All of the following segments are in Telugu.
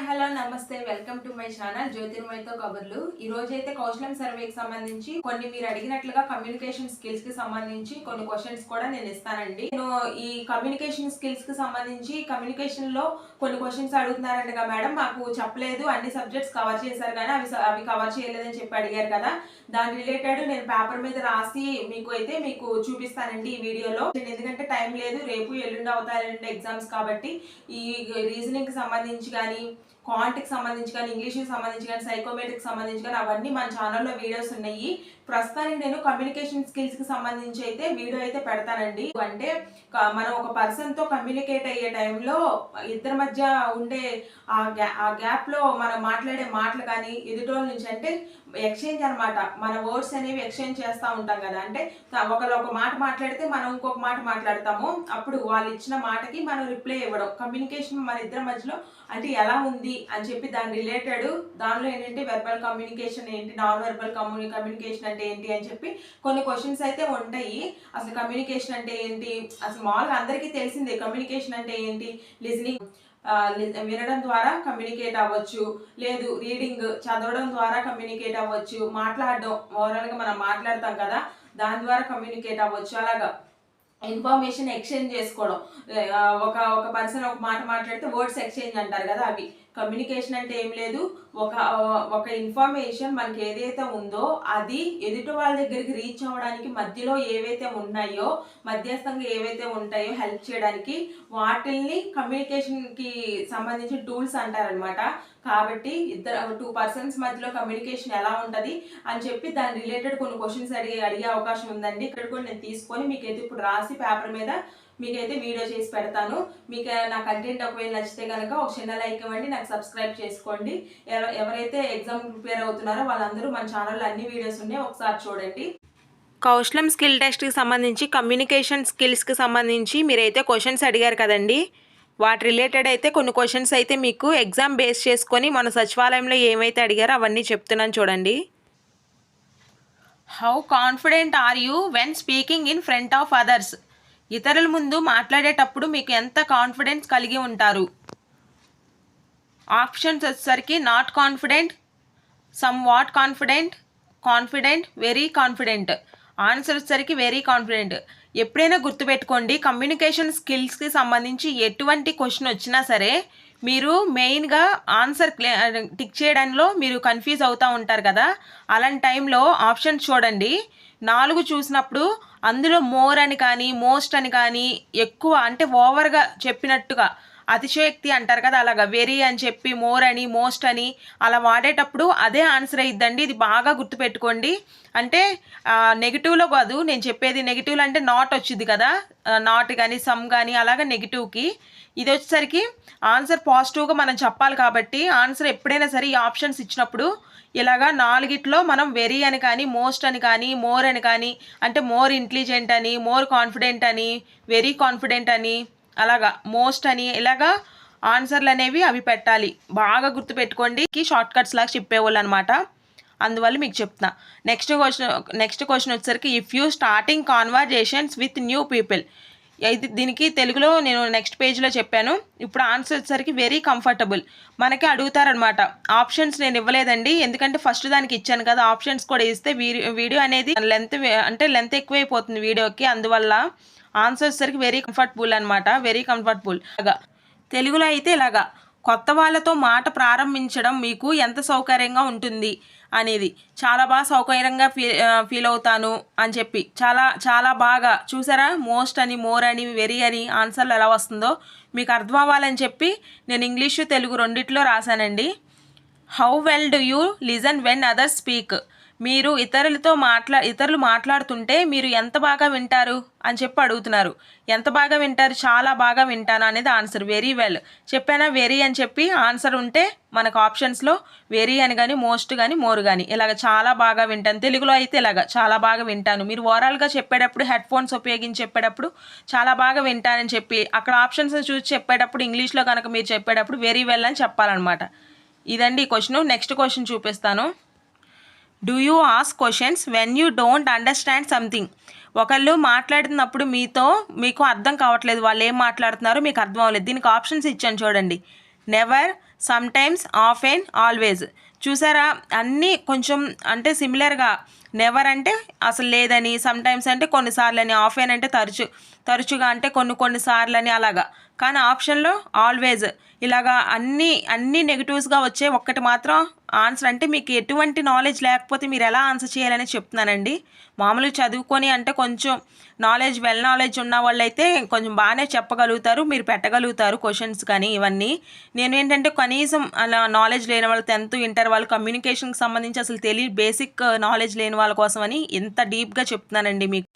హాయ్ హలో నమస్తే. వెల్కమ్ టు మై ఛానల్ జ్యోతిర్మయ్తో కబుర్లు. ఈ రోజు అయితే కౌశలం సర్వేకి సంబంధించి కొన్ని మీరు అడిగినట్లుగా కమ్యూనికేషన్ స్కిల్స్కి సంబంధించి కొన్ని క్వశ్చన్స్ కూడా నేను ఇస్తానండి. నేను ఈ కమ్యూనికేషన్ స్కిల్స్కి సంబంధించి కమ్యూనికేషన్లో కొన్ని క్వశ్చన్స్ అడుగుతున్నారంటగా మేడం. మాకు చెప్పలేదు అన్ని సబ్జెక్ట్స్ కవర్ చేశారు కానీ అవి అవి కవర్ చేయలేదని చెప్పి అడిగారు కదా. దాని రిలేటెడ్ నేను పేపర్ మీద రాసి మీకు అయితే మీకు చూపిస్తానండి ఈ వీడియోలో. ఎందుకంటే టైం లేదు రేపు ఎల్లుండి అవుతాయండి ఎగ్జామ్స్ కాబట్టి ఈ రీజనింగ్కి సంబంధించి కానీ క్వాంటికి సంబంధించి కానీ ఇంగ్లీష్కి సంబంధించి కానీ సైకోమెట్రిక్ సంబంధించి కానీ అవన్నీ మన ఛానల్లో వీడియోస్ ఉన్నాయి. ప్రస్తుతానికి నేను కమ్యూనికేషన్ స్కిల్స్కి సంబంధించి అయితే వీడియో అయితే పెడతానండి. అంటే మనం ఒక పర్సన్తో కమ్యూనికేట్ అయ్యే టైంలో ఇద్దరి మధ్య ఉండే ఆ గ్యా ఆ గ్యాప్లో మనం మాట్లాడే మాటలు కానీ ఎదుటోళ్ళ నుంచి అంటే ఎక్స్చేంజ్ అనమాట మన వర్డ్స్ అనేవి ఎక్స్చేంజ్ చేస్తూ ఉంటాం కదా. అంటే ఒకరు ఒక మాట మాట్లాడితే మనం ఇంకొక మాట మాట్లాడతాము. అప్పుడు వాళ్ళు ఇచ్చిన మాటకి మనం రిప్లై ఇవ్వడం. కమ్యూనికేషన్ మన ఇద్దరి మధ్యలో అంటే ఎలా ఉంది అని చెప్పి దాని రిలేటెడ్ దానిలో ఏంటంటే వెర్బల్ కమ్యూనికేషన్ ఏంటి నాన్ వెర్బల్ కమ్యూని కమ్యూనికేషన్ అంటే ఏంటి అని చెప్పి కొన్ని క్వశ్చన్స్ అయితే ఉంటాయి. అసలు కమ్యూనికేషన్ అంటే ఏంటి? అసలు మామూలుగా అందరికీ తెలిసిందే కమ్యూనికేషన్ అంటే ఏంటి? లిజనింగ్ వినడం ద్వారా కమ్యూనికేట్ అవ్వచ్చు. లేదు రీడింగ్ చదవడం ద్వారా కమ్యూనికేట్ అవ్వచ్చు. మాట్లాడడం ఓవరాల్గా మనం మాట్లాడతాం కదా దాని ద్వారా కమ్యూనికేట్ అవ్వచ్చు. అలాగా. ఇన్ఫర్మేషన్ ఎక్స్చేంజ్ చేసుకోవడం. ఒక ఒక పర్సన్ ఒక మాట మాట్లాడితే వర్డ్స్ ఎక్స్చేంజ్ అంటారు కదా అవి. కమ్యూనికేషన్ అంటే ఏం లేదు. ఒక ఒక ఇన్ఫర్మేషన్ మనకి ఏదైతే ఉందో అది ఎదుటి వాళ్ళ దగ్గరికి రీచ్ అవ్వడానికి మధ్యలో ఏవైతే ఉన్నాయో మధ్యస్థంగా ఏవైతే ఉంటాయో హెల్ప్ చేయడానికి వాటిల్ని కమ్యూనికేషన్కి సంబంధించిన టూల్స్ అంటారనమాట కాబట్టి ఇద్దరు టూ పర్సన్స్ మధ్యలో కమ్యూనికేషన్ ఎలా ఉంటుంది అని చెప్పి దాని రిలేటెడ్ కొన్ని క్వశ్చన్స్ అడిగే అడిగే అవకాశం ఉందండి. ఇక్కడ కూడా నేను తీసుకొని మీకు అయితే ఇప్పుడు రాసి పేపర్ మీద మీకైతే వీడియో చేసి పెడతాను. మీకు నా కంటెంట్ ఒకవేళ నచ్చితే కనుక ఒక చిన్న లైక్ ఇవ్వండి నాకు సబ్స్క్రైబ్ చేసుకోండి. ఎవరైతే ఎగ్జామ్ ప్రిపేర్ అవుతున్నారో వాళ్ళందరూ మన ఛానల్లో అన్ని వీడియోస్ ఉన్నాయి ఒకసారి చూడండి. కౌశలం స్కిల్ టెస్ట్కి సంబంధించి కమ్యూనికేషన్ స్కిల్స్కి సంబంధించి మీరైతే క్వశ్చన్స్ అడిగారు కదండి. వాటి రిలేటెడ్ అయితే కొన్ని క్వశ్చన్స్ అయితే మీకు ఎగ్జామ్ బేస్ చేసుకొని మన సచివాలయంలో ఏమైతే అడిగారో అవన్నీ చెప్తున్నాను చూడండి. How confident are you when speaking in front of others ఇతరుల ముందు మాట్లాడేటప్పుడు మీకు ఎంత కాన్ఫిడెన్స్ కలిగి ఉంటారు? ఆప్షన్స్ వచ్చేసరికి not confident somewhat confident confident very confident answer వచ్చేసరికి వెరీ కాన్ఫిడెంట్ ఎప్పుడైనా గుర్తుపెట్టుకోండి కమ్యూనికేషన్ స్కిల్స్కి సంబంధించి ఎటువంటి క్వశ్చన్ వచ్చినా సరే మీరు మెయిన్గా ఆన్సర్ టిక్ చేయడంలో మీరు కన్ఫ్యూజ్ అవుతూ ఉంటారు కదా. అలాంటి టైంలో ఆప్షన్స్ చూడండి. నాలుగు చూసినప్పుడు అందులో మోర్ అని కానీ మోస్ట్ అని కానీ ఎక్కువ అంటే ఓవర్గా చెప్పినట్టుగా అతిశయోక్తి అంటారు కదా అలాగా. వెరీ అని చెప్పి మోర్ అని మోస్ట్ అని అలా వాడేటప్పుడు అదే ఆన్సర్ అయ్యిద్దండి ఇది బాగా గుర్తుపెట్టుకోండి. అంటే నెగిటివ్లో కాదు నేను చెప్పేది నెగిటివ్లో అంటే నాట్ వచ్చింది కదా. నాట్ కానీ సమ్ కానీ అలాగా నెగిటివ్కి. ఇది వచ్చేసరికి ఆన్సర్ పాజిటివ్గా మనం చెప్పాలి కాబట్టి ఆన్సర్ ఎప్పుడైనా సరే ఈ ఆప్షన్స్ ఇచ్చినప్పుడు ఇలాగా నాలుగిట్లో మనం వెరీ అని కానీ మోస్ట్ అని కానీ మోర్ అని కానీ అంటే మోర్ ఇంటెలిజెంట్ అని మోర్ కాన్ఫిడెంట్ అని వెరీ కాన్ఫిడెంట్ అని అలాగా మోస్ట్ అని ఇలాగా ఆన్సర్లు అనేవి అవి పెట్టాలి. బాగా గుర్తుపెట్టుకోండి. షార్ట్ కట్స్ లాగా చెప్పేవాళ్ళు అనమాట అందువల్ల మీకు చెప్తున్నా. నెక్స్ట్ క్వశ్చన్ నెక్స్ట్ క్వశ్చన్ వచ్చేసరికి if you starting conversations with new people ఇది దీనికి తెలుగులో నేను నెక్స్ట్ పేజ్లో చెప్పాను. ఇప్పుడు ఆన్సర్ వచ్చేసరికి వెరీ కంఫర్టబుల్ మనకి అడుగుతారనమాట ఆప్షన్స్ నేను ఇవ్వలేదండి ఎందుకంటే ఫస్ట్ దానికి ఇచ్చాను కదా ఆప్షన్స్ కూడా ఇస్తే వీడియో వీడియో అనేది లెంత్ అంటే లెంత్ ఎక్కువైపోతుంది వీడియోకి అందువల్ల ఆన్సర్ వచ్చేసరికి వెరీ కంఫర్టబుల్ అనమాట వెరీ కంఫర్టబుల్ ఇలాగా. తెలుగులో అయితే ఇలాగా కొత్త వాళ్ళతో మాట ప్రారంభించడం మీకు ఎంత సౌకర్యంగా ఉంటుంది? అనేది. చాలా బాగా సౌకర్యంగా ఫీల్ ఫీల్ అవుతాను అని చెప్పి. చాలా చాలా బాగా. చూసారా? మోస్ట్ అని మోర్ అని వెరీ అని ఆన్సర్లు ఎలా వస్తుందో మీకు అర్థం అవ్వాలని చెప్పి నేను ఇంగ్లీషు తెలుగు రెండిట్లో రాశానండి. How well do you listen when others speak? మీరు ఇతరులతో మాట్లా ఇతరులు మాట్లాడుతుంటే మీరు ఎంత బాగా వింటారు? అని చెప్పి అడుగుతున్నారు. ఎంత బాగా వింటారు? చాలా బాగా వింటాను? అనేది ఆన్సర్. Very well. చెప్పానా? వెరీ అని చెప్పి ఆన్సర్ ఉంటే మనకు ఆప్షన్స్లో వెరీ అని కానీ మోస్ట్ కానీ మోర్ కానీ ఇలాగ చాలా బాగా వింటాను. తెలుగులో అయితే ఇలాగ చాలా బాగా వింటాను. మీరు ఓవరాల్గా చెప్పేటప్పుడు హెడ్ ఫోన్స్ ఉపయోగించి చెప్పేటప్పుడు చాలా బాగా వింటానని చెప్పి అక్కడ ఆప్షన్స్ చూసి చెప్పేటప్పుడు ఇంగ్లీష్లో కనుక మీరు చెప్పేటప్పుడు వెరీ వెల్ అని చెప్పాలన్నమాట. ఇదండి ఈ క్వశ్చన్ నెక్స్ట్ క్వశ్చన్ చూపిస్తాను. Do you ask questions when you don't understand something ఒకళ్ళు మాట్లాడుతున్నప్పుడు మీతో మీకు అర్థం కావట్లేదు. వాళ్ళు ఏం మాట్లాడుతున్నారో మీకు అర్థం అవ్వలేదు. దీనికి ఆప్షన్స్ ఇచ్చాను చూడండి. నెవర్ సమ్టైమ్స్ ఆఫ్ అండ్ ఆల్వేజ్ చూసారా? అన్నీ కొంచెం అంటే సిమిలర్గా నెవర్ అంటే అసలు లేదని సమ్టైమ్స్ అంటే కొన్నిసార్లు అని ఆఫ్ అండ్ అంటే తరచు తరచుగా అంటే కొన్ని కొన్నిసార్లు అని అలాగా. కానీ ఆప్షన్లో ఆల్వేజ్ ఇలాగా అన్ని అన్ని నెగిటివ్స్గా వచ్చే ఒక్కటి మాత్రం ఆన్సర్ అంటే మీకు ఎటువంటి నాలెడ్జ్ లేకపోతే మీరు ఎలా ఆన్సర్ చేయాలని చెప్తున్నానండి. మామూలుగా చదువుకొని అంటే కొంచెం నాలెడ్జ్ వెల్ నాలెడ్జ్ ఉన్న వాళ్ళైతే కొంచెం బాగానే చెప్పగలుగుతారు మీరు పెట్టగలుగుతారు క్వశ్చన్స్ కానీ ఇవన్నీ. నేను ఏంటంటే కనీసం అలా నాలెడ్జ్ లేని వాళ్ళు టెన్త్ ఇంటర్ వాళ్ళు కమ్యూనికేషన్కి సంబంధించి అసలు తెలియ బేసిక్ నాలెడ్జ్ లేని వాళ్ళ కోసం అని డీప్గా చెప్తున్నానండి మీకు.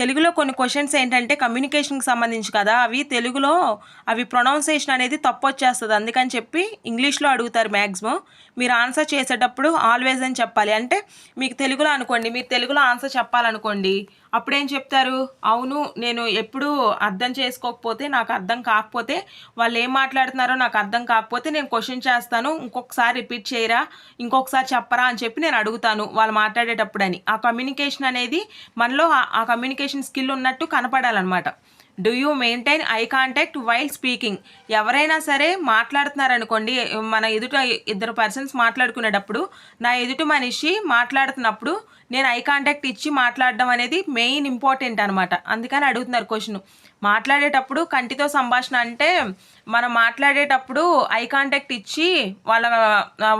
తెలుగులో కొన్ని క్వశ్చన్స్ ఏంటంటే కమ్యూనికేషన్కి సంబంధించి కదా అవి తెలుగులో అవి ప్రొనౌన్సేషన్ అనేది తప్పు వచ్చేస్తుంది అందుకని చెప్పి ఇంగ్లీష్లో అడుగుతారు మ్యాక్సిమం మీరు ఆన్సర్ చేసేటప్పుడు ఆల్వేజ్ అని చెప్పాలి. అంటే మీకు తెలుగులో అనుకోండి మీరు తెలుగులో ఆన్సర్ చెప్పాలనుకోండి అప్పుడేం చెప్తారు? అవును నేను ఎప్పుడు అర్థం చేసుకోకపోతే నాకు అర్థం కాకపోతే వాళ్ళు ఏం మాట్లాడుతున్నారో నాకు అర్థం కాకపోతే నేను క్వశ్చన్ చేస్తాను ఇంకొకసారి రిపీట్ చేయరా ఇంకొకసారి చెప్పరా అని చెప్పి నేను అడుగుతాను వాళ్ళు మాట్లాడేటప్పుడు అని ఆ కమ్యూనికేషన్ అనేది మనలో ఆ కమ్యూనికేషన్ స్కిల్ ఉన్నట్టు కనపడాలన్నమాట. Do you maintain eye contact while speaking ఎవరైనా సరే మాట్లాడుతున్నారనుకోండి మన ఎదుట ఇద్దరు పర్సన్స్ మాట్లాడుకునేటప్పుడు నా ఎదుటి మనిషి మాట్లాడుతున్నప్పుడు నేను ఐ కాంటాక్ట్ ఇచ్చి మాట్లాడడం అనేది మెయిన్ ఇంపార్టెంట్ అనమాట అందుకని అడుగుతున్నారు క్వశ్చన్ మాట్లాడేటప్పుడు కంటితో సంభాషణ అంటే మనం మాట్లాడేటప్పుడు ఐ కాంటాక్ట్ ఇచ్చి వాళ్ళ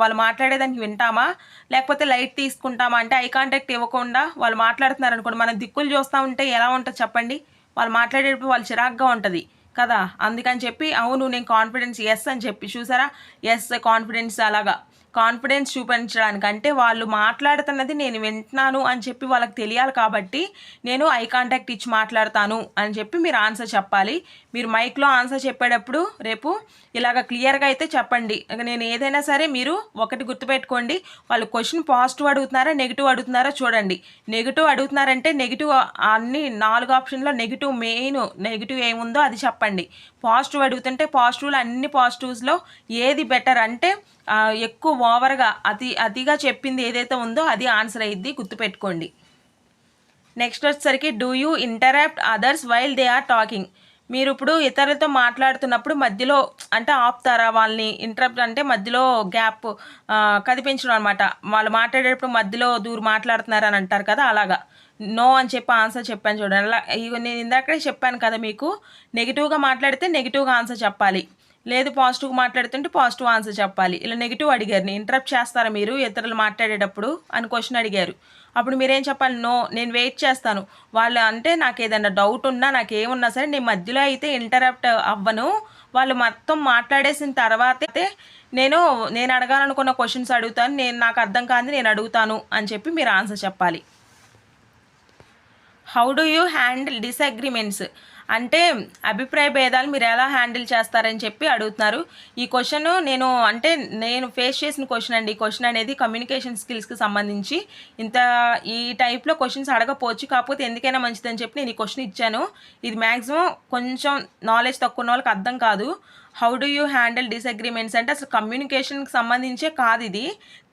వాళ్ళు మాట్లాడేదానికి వింటామా? లేకపోతే లైట్ తీసుకుంటామా? అంటే ఐ కాంటాక్ట్ ఇవ్వకుండా వాళ్ళు మాట్లాడుతున్నారు అనుకోండి మనం దిక్కులు చూస్తూ ఉంటే ఎలా ఉంటుంది చెప్పండి? వాళ్ళు మాట్లాడేటప్పుడు వాళ్ళు చిరాగ్గా ఉంటుంది. కదా? అందుకని చెప్పి అవును నేను కాన్ఫిడెన్స్ ఎస్ అని చెప్పి. చూసారా? ఎస్ కాన్ఫిడెన్స్ అలాగా. కాన్ఫిడెన్స్ చూపించడానికి. అంటే వాళ్ళు మాట్లాడుతున్నది నేను వింటున్నాను అని చెప్పి వాళ్ళకి తెలియాలి కాబట్టి నేను ఐ కాంటాక్ట్ ఇచ్చి మాట్లాడతాను అని చెప్పి మీరు ఆన్సర్ చెప్పాలి. మీరు మైక్లో ఆన్సర్ చెప్పేటప్పుడు రేపు ఇలాగ క్లియర్గా అయితే చెప్పండి. నేను ఏదైనా సరే మీరు ఒకటి గుర్తుపెట్టుకోండి. వాళ్ళు క్వశ్చన్ పాజిటివ్ అడుగుతున్నారా నెగిటివ్ అడుగుతున్నారా చూడండి. నెగిటివ్ అడుగుతున్నారంటే నెగిటివ్ అన్ని నాలుగు ఆప్షన్లో నెగిటివ్ మెయిన్ నెగిటివ్ ఏముందో అది చెప్పండి. పాజిటివ్ అడుగుతుంటే పాజిటివ్లో అన్ని పాజిటివ్స్లో ఏది బెటర్ అంటే ఎక్కువ ఓవర్గా అతి అతిగా చెప్పింది ఏదైతే ఉందో అది ఆన్సర్ అయ్యిద్ది గుర్తుపెట్టుకోండి. నెక్స్ట్ వచ్చేసరికి do you interrupt others while they are talking మీరు ఇప్పుడు ఇతరులతో మాట్లాడుతున్నప్పుడు మధ్యలో అంటే ఆపుతారా వాళ్ళని? ఇంటరప్ట్ అంటే మధ్యలో గ్యాప్ కదిపించడం అనమాట వాళ్ళు మాట్లాడేటప్పుడు మధ్యలో దూరు మాట్లాడుతున్నారని అంటారు కదా అలాగా. నో అని చెప్పి ఆన్సర్ చెప్పాను చూడండి. అలా ఇగో నేను ఇందాకడే చెప్పాను కదా మీకు నెగిటివ్గా మాట్లాడితే నెగిటివ్గా ఆన్సర్ చెప్పాలి. లేదు పాజిటివ్గా మాట్లాడుతుంటే పాజిటివ్ ఆన్సర్ చెప్పాలి. ఇలా నెగిటివ్ అడిగారు. నేను ఇంటరప్ట్ చేస్తారా మీరు? ఇతరులు మాట్లాడేటప్పుడు అని క్వశ్చన్ అడిగారు. అప్పుడు మీరేం చెప్పాలి? నో నేను వెయిట్ చేస్తాను. వాళ్ళు అంటే నాకు ఏదైనా డౌట్ ఉన్నా నాకు ఏమున్నా సరే నేను మధ్యలో అయితే ఇంటరప్ట్ అవ్వను. వాళ్ళు మొత్తం మాట్లాడేసిన తర్వాతే నేను నేను అడగాలనుకున్న క్వశ్చన్స్ అడుగుతాను. నేను నాకు అర్థం కాదు నేను అడుగుతాను అని చెప్పి మీరు ఆన్సర్ చెప్పాలి. How do you handle disagreements అంటే అభిప్రాయ భేదాలు మీరు ఎలా హ్యాండిల్ చేస్తారని చెప్పి అడుగుతున్నారు. ఈ క్వశ్చన్ నేను అంటే నేను ఫేస్ చేసిన క్వశ్చన్ అండి. ఈ క్వశ్చన్ అనేది కమ్యూనికేషన్ స్కిల్స్కి సంబంధించి ఇంత ఈ టైప్లో క్వశ్చన్స్ అడగపోవచ్చు. కాకపోతే ఎందుకైనా మంచిదని చెప్పి నేను ఈ క్వశ్చన్ ఇచ్చాను. ఇది మ్యాక్సిమం కొంచెం నాలెడ్జ్ తక్కువ ఉన్న వాళ్ళకి అర్థం కాదు. How do you handle disagreements అంటే అసలు కమ్యూనికేషన్కి సంబంధించే కాదు ఇది.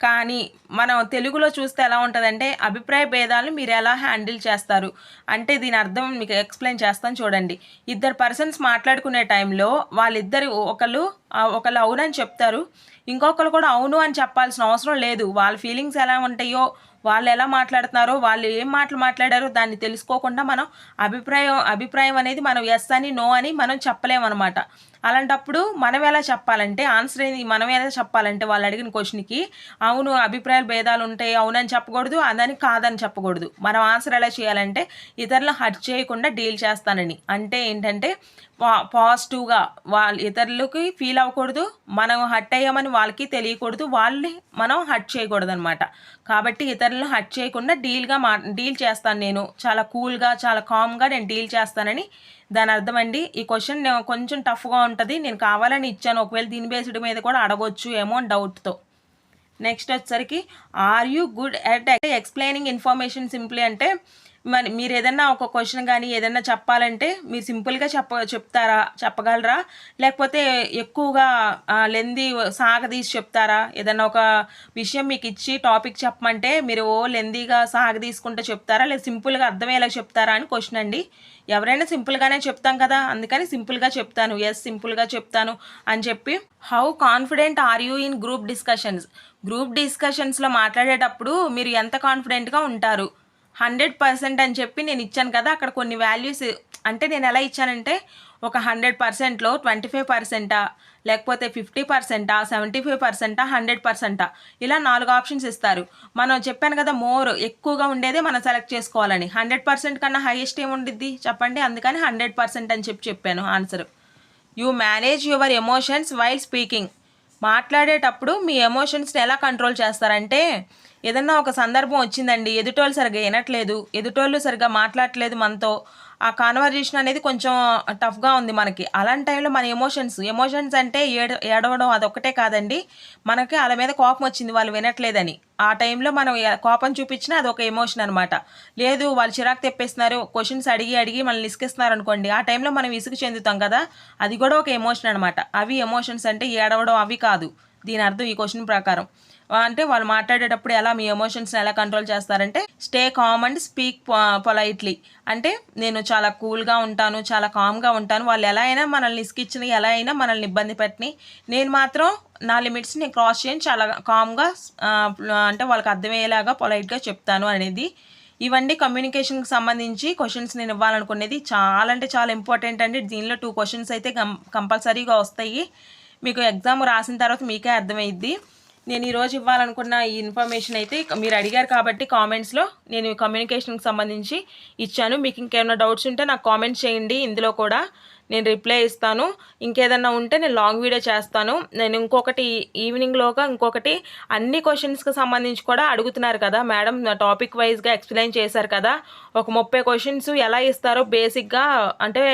కానీ మనం తెలుగులో చూస్తే ఎలా ఉంటుందంటే అభిప్రాయ భేదాలను మీరు ఎలా హ్యాండిల్ చేస్తారు? అంటే దీని అర్థం మీకు ఎక్స్ప్లెయిన్ చేస్తాను చూడండి. ఇద్దరు పర్సన్స్ మాట్లాడుకునే టైంలో వాళ్ళిద్దరు ఒకళ్ళు ఒకళ్ళు అవునని చెప్తారు. ఇంకొకరు కూడా అవును అని చెప్పాల్సిన అవసరం లేదు. వాళ్ళ ఫీలింగ్స్ ఎలా ఉంటాయో వాళ్ళు ఎలా మాట్లాడుతున్నారో వాళ్ళు ఏం మాటలు మాట్లాడారో దాన్ని తెలుసుకోకుండా మనం అభిప్రాయం అభిప్రాయం అనేది మనం ఎస్ అని నో అని మనం చెప్పలేమన్నమాట. అలాంటప్పుడు మనం ఎలా చెప్పాలంటే ఆన్సర్ ఏంది? మనం ఎలా చెప్పాలంటే వాళ్ళు అడిగిన క్వశ్చన్కి అవును అభిప్రాయాలు భేదాలు ఉంటాయి అవునని చెప్పకూడదు అదని కాదని చెప్పకూడదు. మనం ఆన్సర్ ఎలా చేయాలంటే ఇతరులను హర్ట్ చేయకుండా డీల్ చేస్తానని. అంటే ఏంటంటే పా పాజిటివ్గా వాళ్ళు ఇతరులకి ఫీల్ అవ్వకూడదు మనం హర్ట్ అయ్యామని వాళ్ళకి తెలియకూడదు వాళ్ళని మనం హర్ట్ చేయకూడదు అనమాట కాబట్టి ఇతరులను హర్ట్ చేయకుండా డీల్గా మా డీల్ చేస్తాను నేను. చాలా కూల్గా చాలా కామ్గా నేను డీల్ చేస్తానని దాని అర్థం అండి ఈ క్వశ్చన్ కొంచెం టఫ్గా ఉంటుంది. నేను కావాలని ఇచ్చాను. ఒకవేళ దీని బేస్డ్ మీద కూడా అడగొచ్చు ఏమో అని డౌట్తో నెక్స్ట్ వచ్చేసరికి are you good at explaining information simply అంటే మరి మీరు ఏదైనా ఒక క్వశ్చన్ కానీ ఏదైనా చెప్పాలంటే మీరు సింపుల్గా చెప్ప చెప్తారా చెప్పగలరా? లేకపోతే ఎక్కువగా లెంది సాగదీసి చెప్తారా? ఏదైనా ఒక విషయం మీకు ఇచ్చి టాపిక్ చెప్పమంటే మీరు ఓ లెందీగా సాగదీసుకుంటే చెప్తారా? లేదా సింపుల్గా అర్థమయ్యేలా చెప్తారా అని క్వశ్చన్ అండి. ఎవరైనా సింపుల్గానే చెప్తాం కదా అందుకని సింపుల్గా చెప్తాను. ఎస్ సింపుల్గా చెప్తాను అని చెప్పి. How confident are you in group discussions group డిస్కషన్స్లో మాట్లాడేటప్పుడు మీరు ఎంత కాన్ఫిడెంట్గా ఉంటారు? హండ్రెడ్ పర్సెంట్ అని చెప్పి నేను ఇచ్చాను కదా అక్కడ కొన్ని వాల్యూస్ అంటే నేను ఎలా ఇచ్చానంటే ఒక హండ్రెడ్ పర్సెంట్లో ట్వంటీ ఫైవ్ పర్సెంటా లేకపోతే ఫిఫ్టీ పర్సెంటా సెవెంటీ ఫైవ్ పర్సెంటా హండ్రెడ్ పర్సెంటా ఇలా నాలుగు ఆప్షన్స్ ఇస్తారు. మనం చెప్పాను కదా మోర్ ఎక్కువగా ఉండేదే మనం సెలెక్ట్ చేసుకోవాలని. హండ్రెడ్ పర్సెంట్ కన్నా హైయెస్ట్ ఏముండిద్ది చెప్పండి అందుకని హండ్రెడ్ పర్సెంట్ అని చెప్పి చెప్పాను answer. You manage your emotions while speaking. మాట్లాడేటప్పుడు మీ ఎమోషన్స్ని ఎలా కంట్రోల్ చేస్తారంటే ఏదన్నా ఒక సందర్భం వచ్చిందండి ఎదుటోళ్ళు సరిగ్గా వినట్లేదు ఎదుటోళ్ళు సరిగ్గా మాట్లాడట్లేదు మనతో ఆ కాన్వర్జేషన్ అనేది కొంచెం టఫ్గా ఉంది మనకి. అలాంటి టైంలో మన ఎమోషన్స్ ఎమోషన్స్ అంటే ఏడ ఏడవడం అదొక్కటే కాదండి. మనకి వాళ్ళ మీద కోపం వచ్చింది వాళ్ళు వినట్లేదని. ఆ టైంలో మనం కోపం చూపించినా ఒక ఎమోషన్ అనమాట లేదు వాళ్ళు చిరాకు తెప్పేస్తున్నారు క్వశ్చన్స్ అడిగి అడిగి మనల్ని ఇసుకిస్తున్నారు అనుకోండి ఆ టైంలో మనం విసుగు చెందుతాం కదా అది కూడా ఒక ఎమోషన్ అనమాట అవి ఎమోషన్స్ అంటే ఏడవడం అవి కాదు. దీని అర్థం ఈ క్వశ్చన్ ప్రకారం. అంటే వాళ్ళు మాట్లాడేటప్పుడు ఎలా మీ ఎమోషన్స్ని ఎలా కంట్రోల్ చేస్తారంటే stay calm and speak politely అంటే నేను చాలా కూల్గా ఉంటాను చాలా కామ్గా ఉంటాను. వాళ్ళు ఎలా అయినా మనల్ని ఇసుకిచ్చిన ఎలా అయినా మనల్ని ఇబ్బంది పెట్టని. నేను మాత్రం నా లిమిట్స్ నేను క్రాస్ చేయని. చాలా కామ్గా అంటే వాళ్ళకి అర్థమయ్యేలాగా పొలైట్గా చెప్తాను అనేది. ఇవన్నీ కమ్యూనికేషన్కి సంబంధించి క్వశ్చన్స్ నేను ఇవ్వాలనుకునేది చాలా అంటే చాలా ఇంపార్టెంట్ అండి. దీనిలో టూ క్వశ్చన్స్ అయితే కం కంపల్సరీగా వస్తాయి. మీకు ఎగ్జామ్ రాసిన తర్వాత మీకే అర్థమైద్ది. నేను ఈరోజు ఇవ్వాలనుకున్న ఈ ఇన్ఫర్మేషన్ అయితే మీరు అడిగారు కాబట్టి కామెంట్స్లో నేను కమ్యూనికేషన్కి సంబంధించి ఇచ్చాను. మీకు ఇంకేమైనా డౌట్స్ ఉంటే నాకు కామెంట్ చేయండి. ఇందులో కూడా నేను రిప్లై ఇస్తాను. ఇంకేదన్నా ఉంటే నేను లాంగ్ వీడియో చేస్తాను. నేను ఇంకొకటి ఈవినింగ్లోగా ఇంకొకటి అన్ని క్వశ్చన్స్కి సంబంధించి కూడా అడుగుతున్నారు కదా మేడం. టాపిక్ వైజ్గా ఎక్స్ప్లెయిన్ చేశారు కదా. ఒక ముప్పై క్వశ్చన్స్ ఎలా ఇస్తారో బేసిక్గా అంటే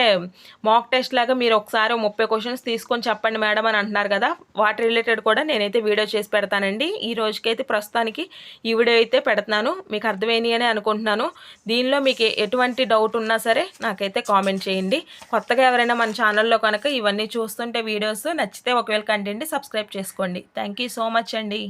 మాక్ టెస్ట్ లాగా మీరు ఒకసారి ముప్పై క్వశ్చన్స్ తీసుకొని చెప్పండి మేడం అని అంటున్నారు కదా. వాటి రిలేటెడ్ కూడా నేనైతే వీడియో చేసి పెడతానండి. ఈ రోజుకైతే ప్రస్తుతానికి ఈ వీడియో అయితే పెడుతున్నాను. మీకు అర్థమైంది అని అనుకుంటున్నాను. దీనిలో మీకు ఎటువంటి డౌట్ ఉన్నా సరే నాకైతే కామెంట్ చేయండి. కొత్తగా ఎవరైనా మన ఛానల్లో కనుక ఇవన్నీ చూస్తుంటే వీడియోస్ నచ్చితే ఒకవేళ కంటెంట్ సబ్స్క్రైబ్ చేసుకోండి. థ్యాంక్ యూ సో మచ్ అండి.